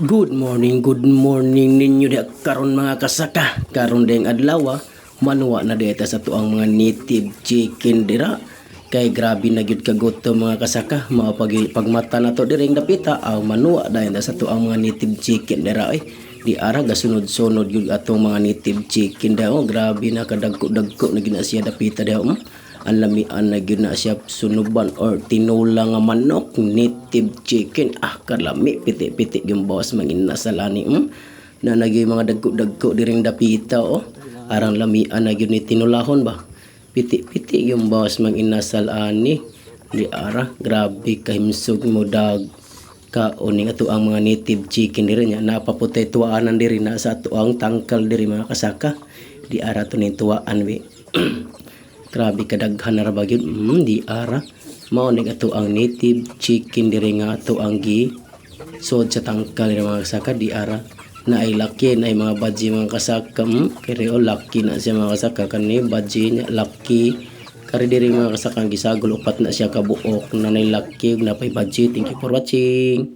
Good morning, good morning ninyo di karon mga kasaka. Karon ding adlaw manuwa na deta sa tuang mga native chicken dira. Kay grabe na gyud kaguto mga kasaka. Mao pag pagmata na to diring dapita aw manuwa dayon sa tuang mga native chicken dira ay. Di ara gasunod-sunod gyud atong mga native chicken daw. Grabe na kadagko-dagko na gina siya dapita daw. Mm? Ang lamian na gyud siya sunuban or tinula nga manok native chicken. Ah kalami. Piti-piti yung boss mangina sa lani mm? na nagyoy mga dagko-dagko diring dapita oh. Arang lamian na gyud ni tinulahon ba? Piti-piti yung boss mangina sa lani. Di ara grabe kahimsog mo dag. Kauni nga to ang mga native chicken diri nya napaputay tuwaanan diri na sa tuang tangkal diri mga kasaka. Di ara to ni tuwaan we Grabe kadaghan na ra ba gyud? Mm, di ara. Mao ni ato ang native chicken diri nga ato ang gi sod sa tangkal ng mga kasaka di ara. Na ay laki na ay mga badji mga kasaka. Mm, kaya o laki na siya mga kasaka. Kani badji niya laki kari diri mga kasaka ang gisagol upat na siya kabuok. Na nay laki ug napay badji thank you for watching